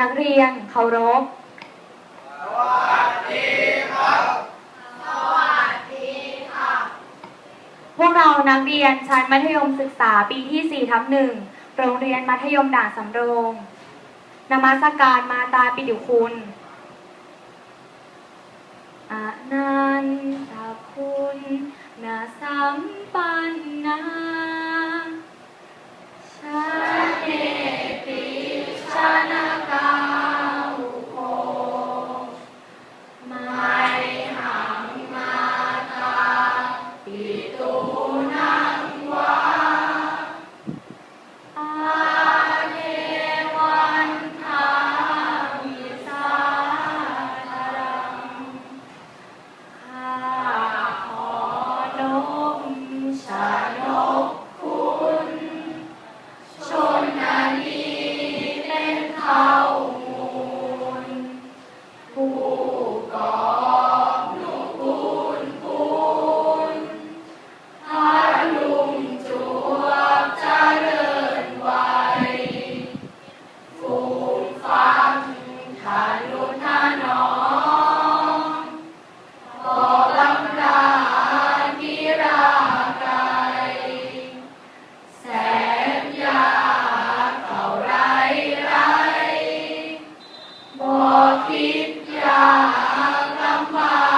นักเรียนเคารพ สวัสดีครับ สวัสดีค่ะ พวกเรานักเรียนชั้นมัธยมศึกษาปีที่4ทับหนึ่งโรงเรียนมัธยมด่านสำโรง นมัสการมาตาปิดุคุณ กิจจากรรมา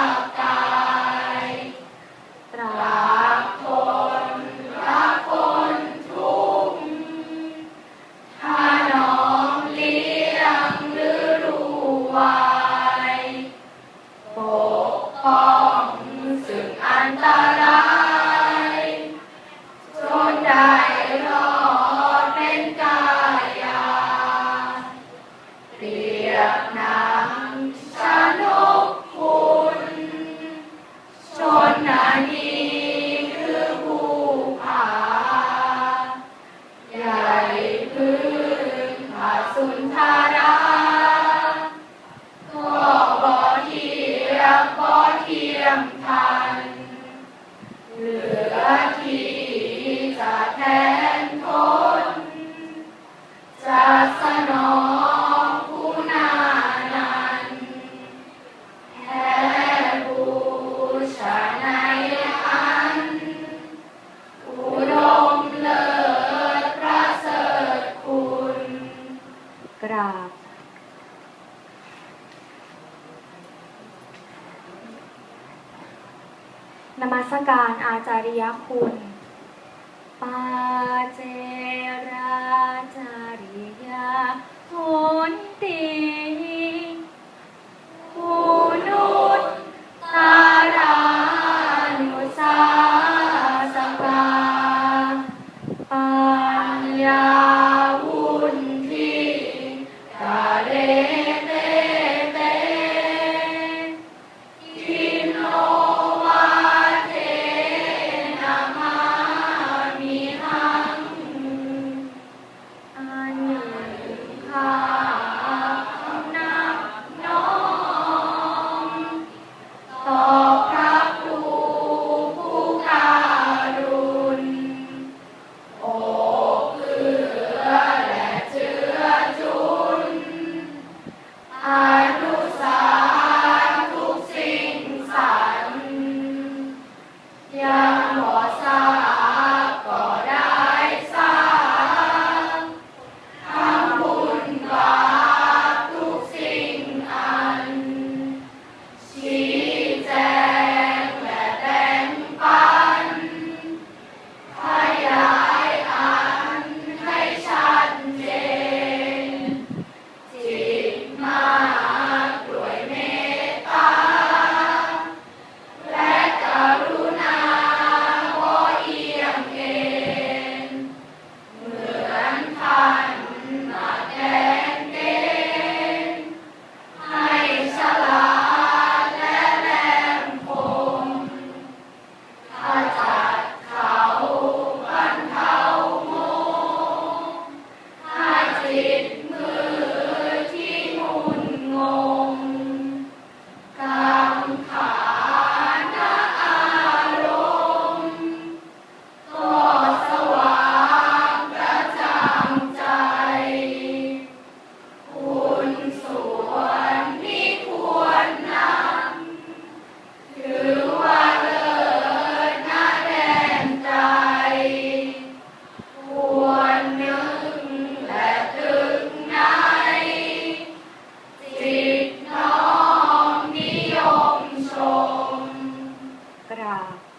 ราบ นมัสการอาจารย์คุณ ป้า 啊